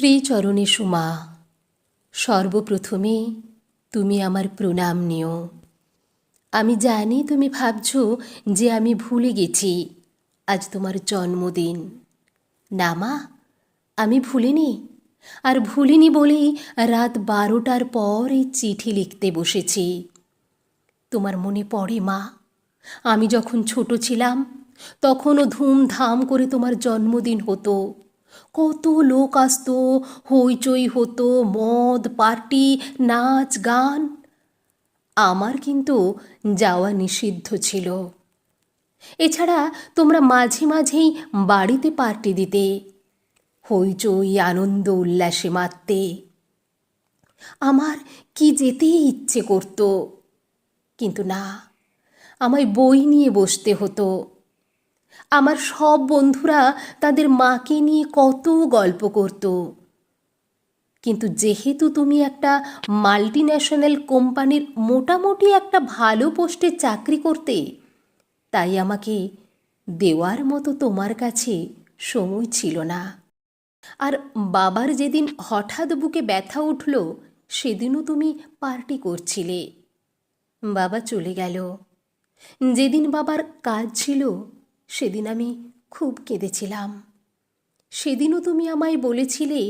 শ্রীচরণে সুমা, সর্বপ্রথমে তুমি আমার প্রণাম নিও। আমি জানি তুমি ভাবছ যে আমি ভুলে গেছি, আজ তোমার জন্মদিন। না মা, আমি ভুলিনি, আর ভুলিনি বলেই রাত বারোটার পর এই চিঠি লিখতে বসেছি। তোমার মনে পড়ে মা, আমি যখন ছোট ছিলাম, তখনও ধুমধাম করে তোমার জন্মদিন হতো। কত লোক আসতো, হইচই হতো, মদ, পার্টি, নাচ, গান। আমার কিন্তু যাওয়া নিষিদ্ধ ছিল। এছাড়া তোমরা মাঝে মাঝেই বাড়িতে পার্টি দিতে, হইচই, আনন্দ, উল্লাসে মারতে। আমার কি যেতেই ইচ্ছে করতো, কিন্তু না, আমায় বই নিয়ে বসতে হতো। আমার সব বন্ধুরা তাদের মাকে নিয়ে কত গল্প করত। কিন্তু যেহেতু তুমি একটা মাল্টি ন্যাশনাল কোম্পানির মোটামুটি একটা ভালো পোস্টে চাকরি করতে, তাই আমাকে দেওয়ার মতো তোমার কাছে সময় ছিল না। আর বাবার যেদিন হঠাৎ বুকে ব্যথা উঠল, সেদিনও তুমি পার্টি করছিলে। বাবা চলে গেল। যেদিন বাবার কাজ ছিল সেদিন আমি খুব কেঁদেছিলাম। সেদিনও তুমি আমায় বলেছিলে,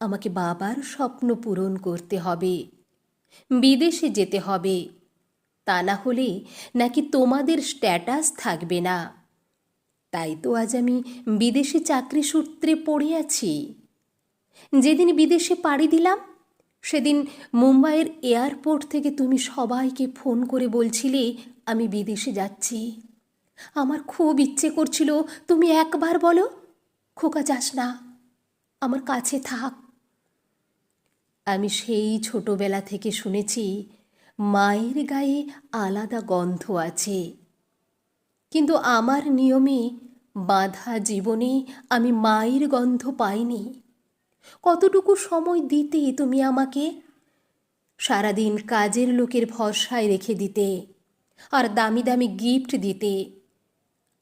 আমাকে বাবার স্বপ্ন পূরণ করতে হবে, বিদেশে যেতে হবে। তা না হলে নাকি তোমাদের স্ট্যাটাস থাকবে না। তাই তো আজ আমি বিদেশে চাকরি সূত্রে পড়ে আছি। যেদিন বিদেশে পাড়ি দিলাম, সেদিন মুম্বাইয়ের এয়ারপোর্ট থেকে তুমি সবাইকে ফোন করে বলছিলে, আমি বিদেশে যাচ্ছি। আমার খুব ইচ্ছে করছিল তুমি একবার বলো। খোকা যাস না, আমার কাছে থাক। আমি সেই ছোটবেলা থেকে শুনেছি, মায়ের গায়ে আলাদা গন্ধ আছে। কিন্তু আমার নিয়মে বাঁধা জীবনে আমি মায়ের গন্ধ পাইনি। কতটুকু সময় দিতে তুমি আমাকে? সারাদিন কাজের লোকের ভরসায় রেখে দিতে, আর দামি দামি গিফট দিতে।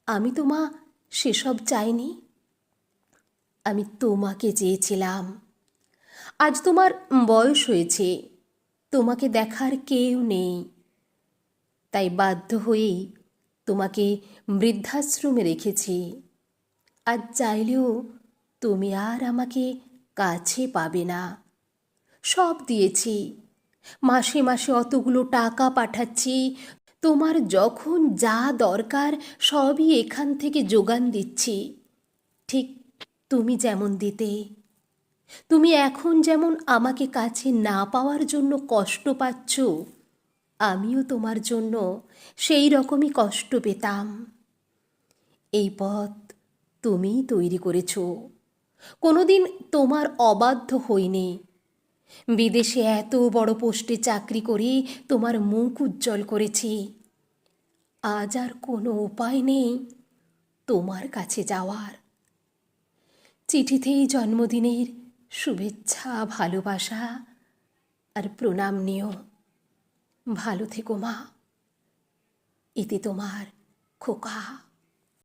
আমি তো মা সেসব চাইনি। আমি তোমাকে চেয়েছিলাম। আজ তোমার বয়স হয়েছে। তোমাকে দেখার কেউ নেই। তাই বাধ্য হয়েই তোমাকে বৃদ্ধাশ্রমে রেখেছি। আজ চাইলেও তুমি আর আমাকে কাছে পাবে না। সব দিয়েছি। মাসে মাসে অতগুলো টাকা পাঠাচ্ছি। তোমার যখন যা দরকার সবই এখান থেকে যোগান দিচ্ছি। ঠিক তুমি যেমন দিতে। তুমি এখন যেমন আমাকে কাছে না পাওয়ার জন্য কষ্ট পাচ্ছ, আমিও তোমার জন্য সেই রকমই কষ্ট পেতাম। এই পথ তুমিই তৈরি করেছ। কোনোদিন তোমার অবাধ্য হইনি। বিদেশে এত বড় পোস্টে চাকরি করে তোমার মুখ উজ্জ্বল করেছি। আজ আর কোনো উপায় নেই তোমার কাছে যাওয়ার। চিঠিতেই জন্মদিনের শুভেচ্ছা, ভালোবাসা আর প্রণাম নিও। ভালো থেকো মা। এতে তোমার খোকা।